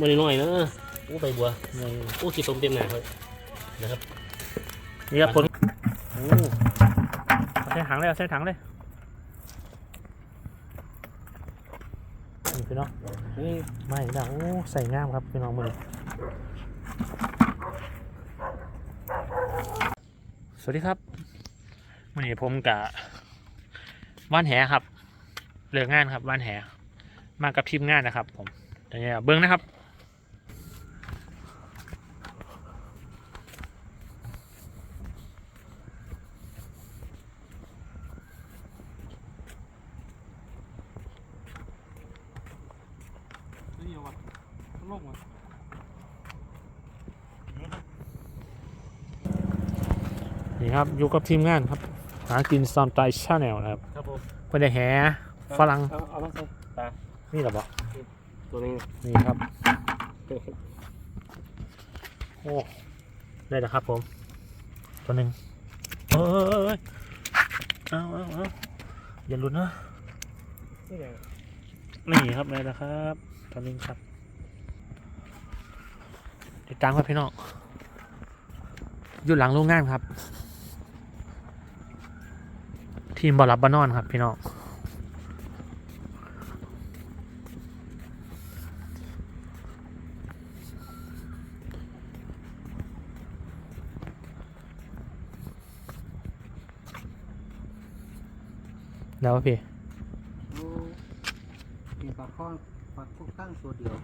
มันน้อยๆนะอู้ไปบัวอู้ขี้ตมเต็มหนาเลยนะครับนี่ครับผลโอ้เอาใส่ถังเลยเอาใส่ถังเลยนี่พี่น้องนี่ไม่นะโอ้ใส่งามครับพี่น้องมือสวัสดีครับวันนี้ผมกะว่านแหครับเลิกงานครับว่านแหมากับทีมงานนะครับผมเดี๋ยวนี้เบิ้งนะครับ นี่เอาวะ ลงวะนี่ครับอยู่กับทีมงานครับ หากินซอนไตชาแนลนะครับครับผมเพื่อนได้แหฝรั่งเอาเอามาใส่ตานี่เหรอบอกตัวนี้นี่ครับโอ้ได้แล้วครับผม ตัวหนึ่งเอ้ยเอาเอาเอาอย่าหลุดนะนี่ไงนี่ครับได้แล้วครับตัวหนึงครับ ติดตามครับพี่น้องอยู่หลังโรงงานครับ ทีมบอลรับบานอนครับพี่น้องแล้วพี่มีปลาข้อปลาคุกตั้งตัวเดียว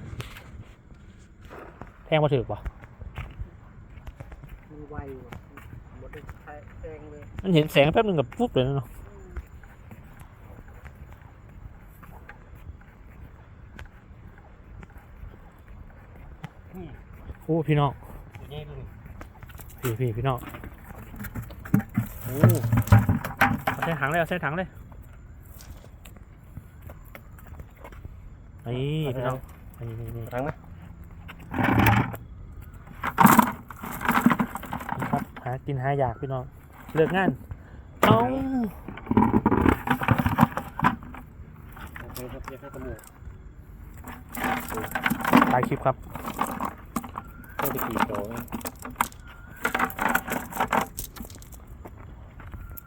งมาถือปะมันไวว่ะหมดเลยแทงเลยมันเห็นแสงแป๊บหนึงกับปุ๊บเลยนะเนาะโอ้พี่น้องตัวนี้ดูพี่พี่พี่น้องโอ้เอาใส่ถังเลยเอาใส่ถังเลยนี่พี่น้องนี่นี่นี่ทั้งนะนี่ครับหากินหาอยากพี่น้องเลิกงานเอาโอเคครับเรียกให้ตำรวจถ่ายคลิปครับเข้าไปขี่ต่อ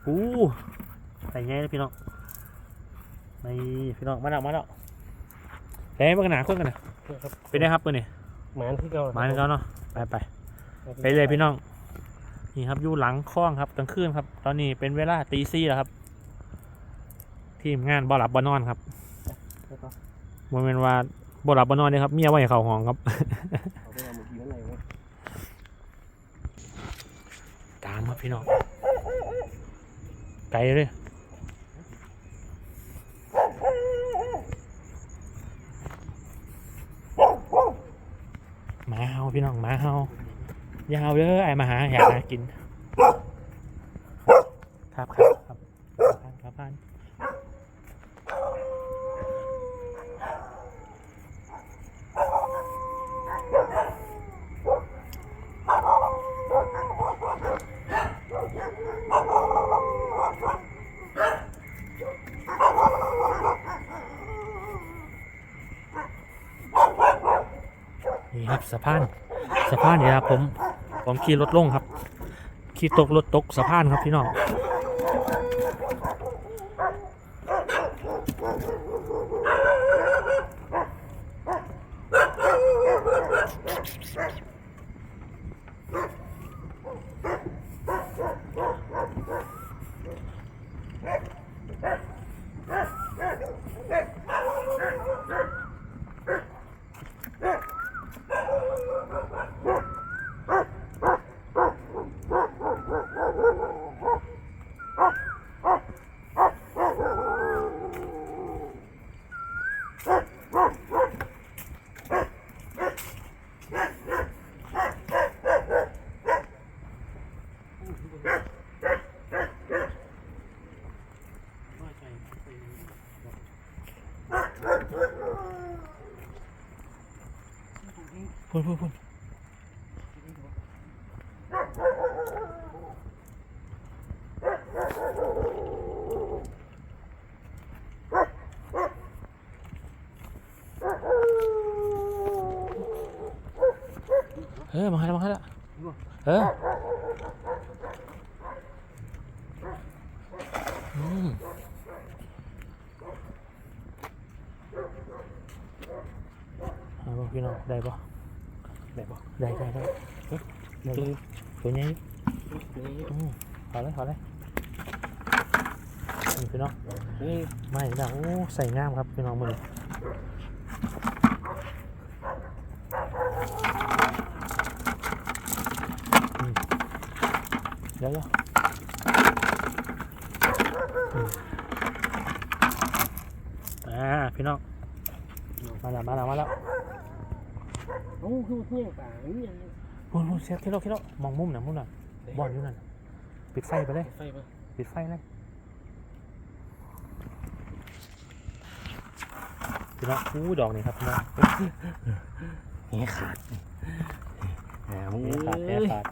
อู้ใส่ไงเลยพี่น้องนี่พี่น้องมาแล้วมาแล้วเฮ้ยมากันหนาคนกันนะครับเป็นไงครับปืนนี่หมานที่เก่ามาแล้วกันเนาะไปไปไปเลยพี่น้อง นี่ครับอยู่หลังคลองครับกลางคืนครับ ตอนนี้เป็นเวลาตีสี่แล้วครับ ทีมงานบ่หลับบ่นอนครับโมเมนว่าบ่หลับบ่นอนเนี่ยครับเมียว่าให้เข้าห้องครับเอาไปเอาหมดกี่วันไหนวะตามครับพี่น้องไกลเลยหมาเฮาพี่น้องหมาเฮา ยาวเด้อไอ้มาหาอยากหากิน ครับครับครับครับครับพันนี่ครับสะพานสะพานนี่ครับผม ผมขี่รถลงครับ ขี่ตกรถตกสะพานครับพี่น้อง พุ่นพุ่นพุ่นออมาให้แล้วมาให้แล้วเอออืมเอาบ่พี่น้อง ได้ปะได้ปะได้ได้ได้เฮ้ยได้ปะตัวนี้นี่อืมขอเลยขอเลยนี่พี่น้องนี่ไม่ดังโอ้ใส่งามครับพี่น้องมืออืมเดี๋ยวเดี๋ยวอืมอ่าพี่น้องมาแล้วมาแล้วมาแล้วโอ้คือเพื่อนป่านี่ยังพูนพูนเสียที่เราที่เรามองมุมหน่ะมุมหน่ะบอลอยู่นั่นน่ะปิดไฟไปเลยไฟปะปิดไฟเลยพี่น้องอู้ดอกนี่ครับพี่น้องนี่ขาดแหมมึงแม่ขาดแม่ขาด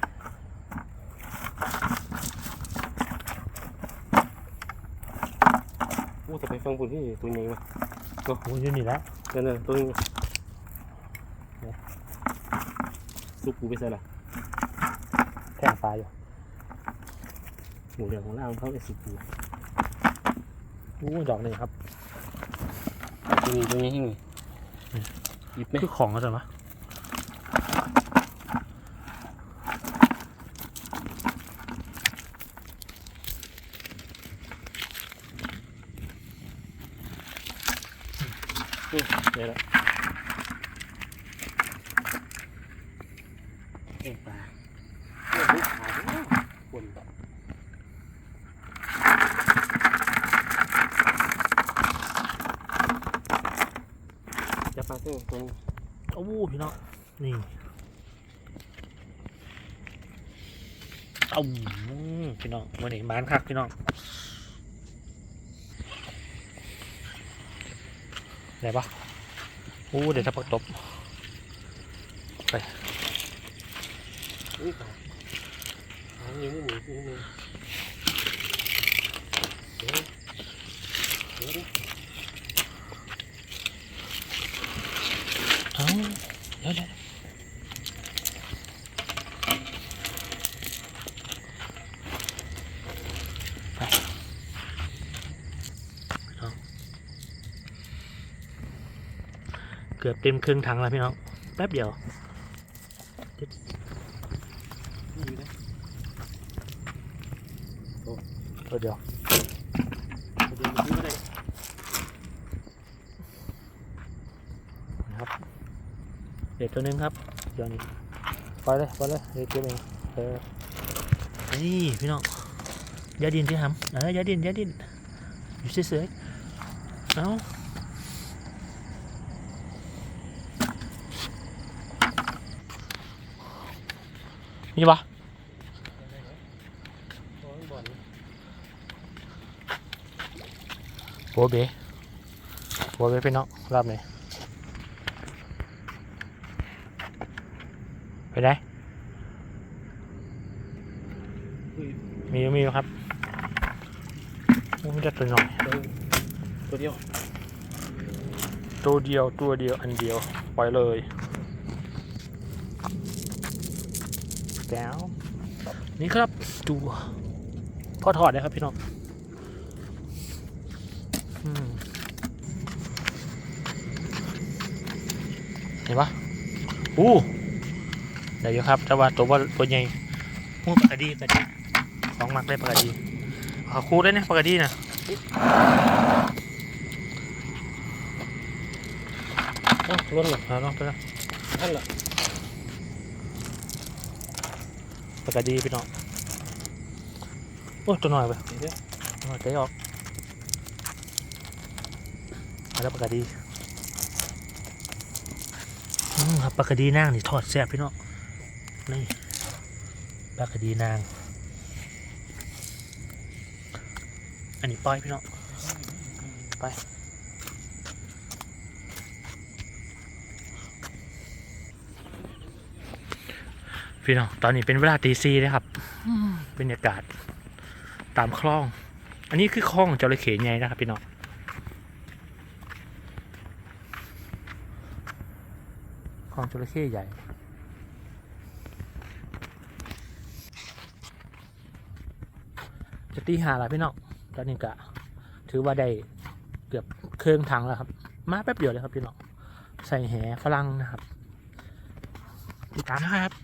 กูจะไปฟังคนที่ตัวใหญ่ปะโอ้ยอยู่นี่แล้วนั่นน่ะตัวนี้ ซุปกูไปใส่ละแท่งปลาอยู่หมูเหลืองของเราเขาไอ้ซุปกูอู้ดอกนี่ครับตัวนี้ตัวนี้ที่นี่หยิบไหมคือของอะไรวะเดี๋ยวละ เอ็งปลาคนจะฟังเสียงตรงโอ้พี่น้องนี่เอาพี่น้องวันนี้านคักพี่น้องได้ปะอู้เดี๋ยวจะปักตบ นี่ขาหางยังไม่หนีกูเลยเดี๋ยวเดี๋ยวดิ เอา เดี๋ยวเดี๋ยวไปพี่น้องเกือบเต็มครึ่งถังแล้วพี่น้อง แป๊บเดียว นี่อยู่นะ ตัวเดียวเดี๋ยวมันไม่ได้นะครับเด็ดตัวหนึงครับเดี๋ยวนี้ปล่อยเลยปล่อยเลยเดี๋ยวเก็บเองเออนี่พี่น้องอยาดินที่ทำเอออยาดินอยาดินอยู่เฉยๆเอามีปะ โอ้ยบอล โบเบโบเบพี่น้องรอบนี้ไปได้ มีมีครับโอ้มีแต่ตัวหน่อย ตัวเดียว ตัวเดียวตัวเดียวอันเดียวปล่อยเลยแก้วนี่ครับดูพอถอดเลยครับพี่น้อง เห็นปะอู้ได้อยู่ครับแต่ว่าตัวว่าตัวใหญ่มูปลากระดีปลากระดีของมักได้ปลากระดีเอาคู่ได้เนี่ยปลากระดีนะเอ้าล้นละเอาลองไปแล้วท่านละปากกาดีพี่น้องโอ้ยตัวหน่อยไปเดี๋ยวตัวหน่อยเตะออกมาแล้วปากกาดีอืม ครับปากกาดีนางนี่ทอดแซ่บพี่น้องนี่ปากกาดีนาง อันนี้ปล่อยพี่น้องไปพี่น้องตอนนี้เป็นเวลาตีซีเลยครับบรรยากาศตามคลอง อันนี้คือคลองจระเข้ใหญ่นะครับพี่น้อง ของจระเข้ใหญ่ จะตีหาละพี่น้องตอนนี้กะถือว่าได้เกือบเครื่องถังแล้วครับ มาแป๊บเดียวเลยครับพี่น้อง ใส่แหฝรั่งนะครับติดตามนะครับ